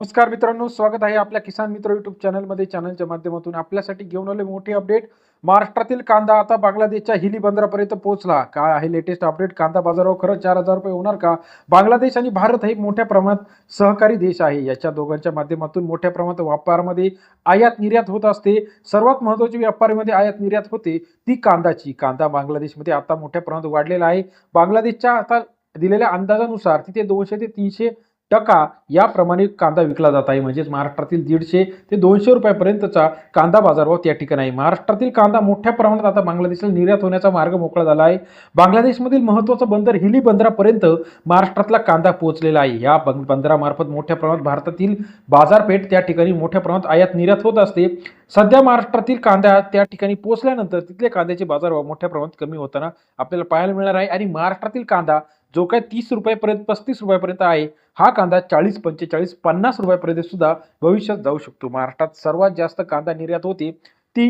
नमस्कार मित्रांनो स्वागत आहे आपल्या किसान मित्र युट्यूब चॅनलमध्ये. चॅनलच्या माध्यमातून आपल्यासाठी घेऊन आले मोठे अपडेट महाराष्ट्रातील कांदा आता बांगलादेशच्या हिली बंदरापर्यंत पोहोचला. काय आहे लेटेस्ट अपडेट कांदा बाजारावर खरंच चार हजार रुपये होणार का? बांगलादेश आणि भारत हे मोठ्या प्रमाणात सहकारी देश आहे. याच्या दोघांच्या माध्यमातून मोठ्या प्रमाणात व्यापारामध्ये आयात निर्यात होत असते. सर्वात महत्त्वाची व्यापारामध्ये आयात निर्यात होते ती कांदाची कांदा बांगलादेशमध्ये आता मोठ्या प्रमाणात वाढलेला आहे. बांगलादेशच्या आता दिलेल्या अंदाजानुसार तिथे दोनशे ते तीनशे टका याप्रमाणे कांदा विकला जात आहे. म्हणजेच महाराष्ट्रातील दीडशे ते दोनशे रुपयापर्यंतचा कांदा बाजारभाव त्या ठिकाणी आहे. महाराष्ट्रातील कांदा मोठ्या प्रमाणात आता बांगलादेशला निर्यात होण्याचा मार्ग मोकळा झाला आहे. बांगलादेशमधील महत्त्वाचं बंदर हिली बंदरापर्यंत महाराष्ट्रातला कांदा पोहोचलेला आहे. या बंदरामार्फत मोठ्या प्रमाणात भारतातील बाजारपेठ त्या ठिकाणी मोठ्या प्रमाणात आयात निर्यात होत असते. सध्या महाराष्ट्रातील कांदा त्या ठिकाणी पोहोचल्यानंतर तिथले कांद्याचे बाजारभाव मोठ्या प्रमाणात कमी होताना आपल्याला पाहायला मिळणार आहे. आणि महाराष्ट्रातील कांदा जो काय तीस रुपयापर्यंत पस्तीस रुपयापर्यंत आहे हा कांदा चाळीस पंचेचाळीस पन्नास रुपयापर्यंत सुद्धा भविष्यात जाऊ शकतो. महाराष्ट्रात सर्वात जास्त कांदा निर्यात होते ती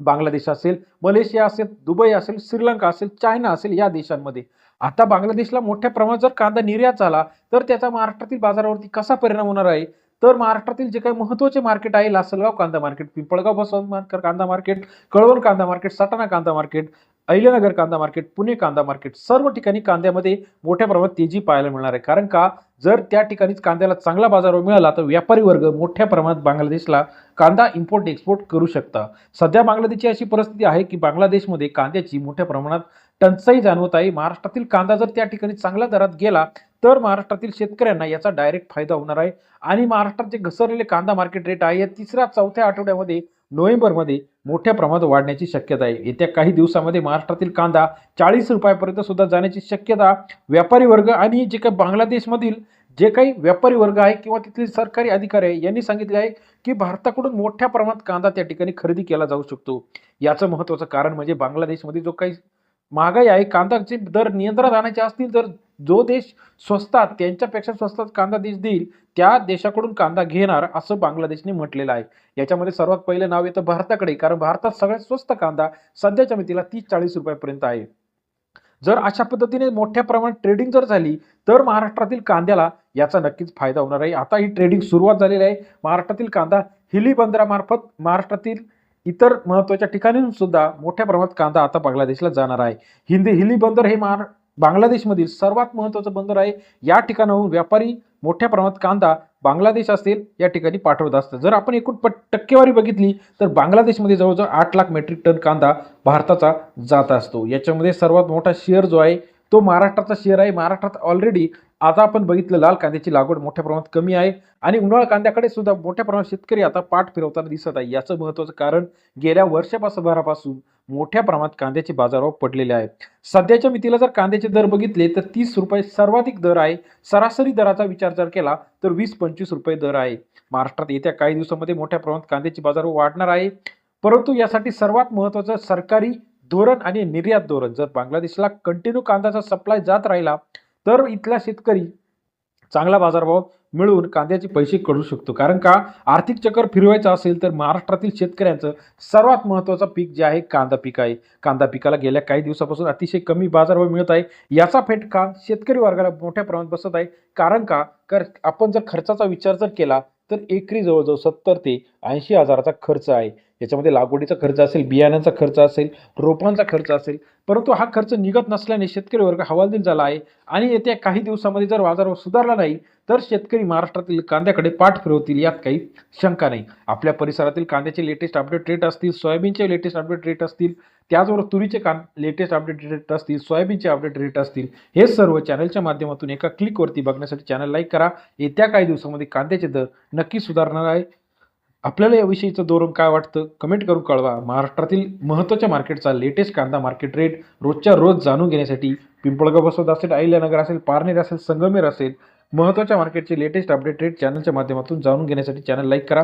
बांगलादेश असेल मलेशिया असेल दुबई असेल श्रीलंका असेल चायना असेल या देशांमध्ये. आता बांगलादेशला मोठ्या प्रमाणात जर कांदा निर्यात झाला तर त्याचा महाराष्ट्रातील बाजारावरती कसा परिणाम होणार आहे? तर महाराष्ट्रातील जे काही महत्त्वाचे मार्केट आहे लासलगाव कांदा मार्केट पिंपळगाव बसवंत कांदा मार्केट कळवण कांदा मार्केट सटाणा कांदा मार्केट अहिल्यानगर कांदा मार्केट पुणे कांदा मार्केट सर्व ठिकाणी कांद्यामध्ये मोठ्या प्रमाणात तेजी पाहायला मिळणार आहे. कारण का जर त्या ठिकाणीच कांद्याला चांगला बाजार मिळाला तर व्यापारी वर्ग मोठ्या प्रमाणात बांगलादेशला कांदा इम्पोर्ट एक्सपोर्ट करू शकता. सध्या बांगलादेशची अशी परिस्थिती आहे की बांगलादेशमध्ये कांद्याची मोठ्या प्रमाणात टंचाई जाणवत आहे. महाराष्ट्रातील कांदा जर त्या ठिकाणी चांगल्या दरात गेला तर महाराष्ट्रातील शेतकऱ्यांना याचा डायरेक्ट फायदा होणार आहे. आणि महाराष्ट्रात जे घसरलेले कांदा मार्केट रेट आहे या तिसऱ्या चौथ्या आठवड्यामध्ये नोव्हेंबरमध्ये मोठ्या प्रमाणात वाढण्याची शक्यता आहे. येत्या काही दिवसामध्ये महाराष्ट्रातील कांदा चाळीस रुपयापर्यंत सुद्धा जाण्याची शक्यता व्यापारी वर्ग आणि जे काही बांगलादेशमधील जे काही व्यापारी वर्ग आहे किंवा तिथले सरकारी अधिकारी आहे यांनी सांगितले आहे की भारताकडून मोठ्या प्रमाणात कांदा त्या ठिकाणी खरेदी केला जाऊ शकतो. याचं महत्त्वाचं कारण म्हणजे बांगलादेशमध्ये जो काही महागाई आहे कांद्याचे दर नियंत्रणात आणायचे असतील तर जो देश स्वस्तात त्यांच्यापेक्षा स्वस्तात कांदा देश देईल त्या देशाकडून कांदा घेणार असं बांगलादेशने म्हटलेलं आहे. याच्यामध्ये सर्वात पहिलं नाव येतं भारताकडे कारण भारतात सगळ्यात स्वस्त कांदा सध्याच्या मितीला तीस चाळीस रुपयापर्यंत आहे. जर अशा पद्धतीने मोठ्या प्रमाणात ट्रेडिंग जर झाली तर महाराष्ट्रातील कांद्याला याचा नक्कीच फायदा होणार आहे. आता ही ट्रेडिंग सुरुवात झालेली आहे. महाराष्ट्रातील कांदा हिली बंदरामार्फत महाराष्ट्रातील इतर महत्त्वाच्या ठिकाणीहून सुद्धा मोठ्या प्रमाणात कांदा आता बांगलादेशला जाणार आहे. हिंदी हिली बंदर हे महार बांगलादेशमधील सर्वात महत्त्वाचं बंदर आहे. या ठिकाणाहून व्यापारी मोठ्या प्रमाणात कांदा बांगलादेश असेल या ठिकाणी पाठवत असतं जर आपण एकूण पट टक्केवारी बघितली तर बांगलादेशमध्ये जवळजवळ आठ लाख मेट्रिक टन कांदा भारताचा जात असतो. याच्यामध्ये सर्वात मोठा शेअर जो आहे तो महाराष्ट्राचा शेअर आहे. महाराष्ट्रात ऑलरेडी आता आपण बघितलं लाल कांद्याची लागवड मोठ्या प्रमाणात कमी आहे आणि उन्हाळा कांद्याकडे सुद्धा मोठ्या प्रमाणात शेतकरी आता पाठ फिरवताना दिसत आहे. याचं महत्त्वाचं कारण गेल्या वर्षापासून भरापासून मोठ्या प्रमाणात कांद्याचे बाजारावर पडलेले आहेत. सध्याच्या मितीला जर कांद्याचे दर बघितले तर तीस रुपये सर्वाधिक दर आहे. सरासरी दराचा विचार जर केला तर वीस पंचवीस रुपये दर आहे. महाराष्ट्रात येत्या काही दिवसामध्ये मोठ्या प्रमाणात कांद्याची बाजार वाढणार आहे. परंतु यासाठी सर्वात महत्त्वाचं सरकारी धोरण आणि निर्यात धोरण. जर बांगलादेशला कंटिन्यू कांद्याचा सप्लाय जात राहिला तर इथला शेतकरी चांगला बाजारभाव मिळवून कांद्याचे पैसे कढू शकतो. कारण का? आर्थिक चक्र फिरवायचं असेल तर महाराष्ट्रातील शेतकऱ्यांचं सर्वात महत्त्वाचं पीक जे आहे कांदा पीक आहे. कांदा पिकाला गेल्या काही दिवसापासून अतिशय कमी बाजारभाव मिळत आहे. याचा फेटका शेतकरी वर्गाला मोठ्या प्रमाणात बसत आहे. कारण का? कर आपण जर खर्चाचा विचार जर केला तर एकरी जवळजवळ सत्तर ते ऐंशी हजाराचा खर्च आहे. याच्यामध्ये लागवडीचा खर्च असेल बियाण्यांचा खर्च असेल रोपांचा खर्च असेल परंतु हा खर्च निघत नसल्याने शेतकरी वर्ग हवालदिल झाला आहे आणि येत्या काही दिवसामध्ये जर बाजार सुधारला नाही तर शेतकरी महाराष्ट्रातील कांद्याकडे पाठ फिरवतील यात काही शंका नाही. आपल्या परिसरातील कांद्याचे लेटेस्ट अपडेट रेट असतील सोयाबीनचे लेटेस्ट अपडेट रेट असतील त्याचबरोबर तुरीचे कां लेटेस्ट अपडेट रेट असतील सोयाबीनचे अपडेट रेट असतील हे सर्व चॅनलच्या माध्यमातून एका क्लिकवरती बघण्यासाठी चॅनल लाईक करा. येत्या काही दिवसामध्ये कांद्याचे दर नक्की सुधारणार आहे. आपल्याला याविषयीचं धोरण काय वाटतं? कमेंट करून कळवा. महाराष्ट्रातील महत्त्वाच्या मार्केटचा लेटेस्ट कांदा मार्केट रेट रोजच्या रोज जाणून घेण्यासाठी पिंपळगाव बसवत असेल अहिल्यानगर असेल पारनेर असेल संगमेर असेल महत्त्वाच्या मार्केटचे लेटेस्ट अपडेट रेट चॅनलच्या माध्यमातून जाणून घेण्यासाठी चॅनल लाईक करा.